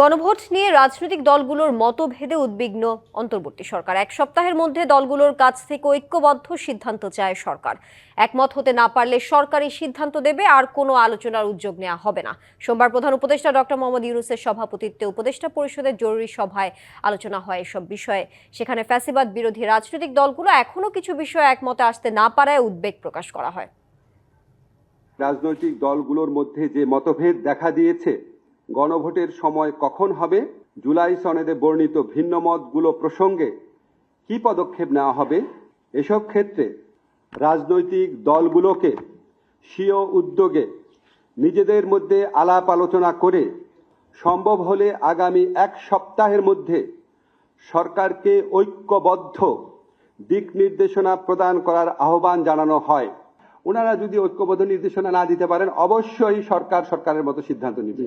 গণভোট নিয়ে রাজনৈতিক দলগুলোর মতভেদে উদ্বিগ্ন অন্তর্বর্তী সরকার। এক সপ্তাহের মধ্যে দলগুলোর কাছ থেকে ঐক্যবদ্ধ সিদ্ধান্ত চায় সরকার। একমত হতে না পারলে সরকারি সিদ্ধান্ত দেবে, আর কোনো আলোচনার উদ্যোগ নেওয়া হবে না। সোমবার প্রধান উপদেষ্টা ডক্টর মোহাম্মদ ইউনুসের সভাপতিত্বে উপদেষ্টা পরিষদের জরুরি সভায় আলোচনা হয় এসব বিষয়ে। সেখানে ফ্যাসিবাদ বিরোধী রাজনৈতিক দলগুলো এখনও কিছু বিষয়ে একমতে আসতে না পারায় উদ্বেগ প্রকাশ করা হয়। রাজনৈতিক দলগুলোর মধ্যে যে মতভেদ দেখা দিয়েছে গণভোটের সময় কখন হবে? জুলাই সনেদে বর্ণিত ভিন্ন মতগুলো প্রসঙ্গে কি পদক্ষেপ নেওয়া হবে? এসব ক্ষেত্রে রাজনৈতিক দলগুলোকে, স্বীয় উদ্যোগে নিজেদের মধ্যে আলাপ আলোচনা করে সম্ভব হলে আগামী এক সপ্তাহের মধ্যে সরকারকে ঐক্যবদ্ধ দিক নির্দেশনা প্রদান করার আহ্বান জানানো হয়। ওনারা যদি ঐক্যবদ্ধ নির্দেশনা না দিতে পারেন, অবশ্যই সরকার সরকারের মতো সিদ্ধান্ত নেবে।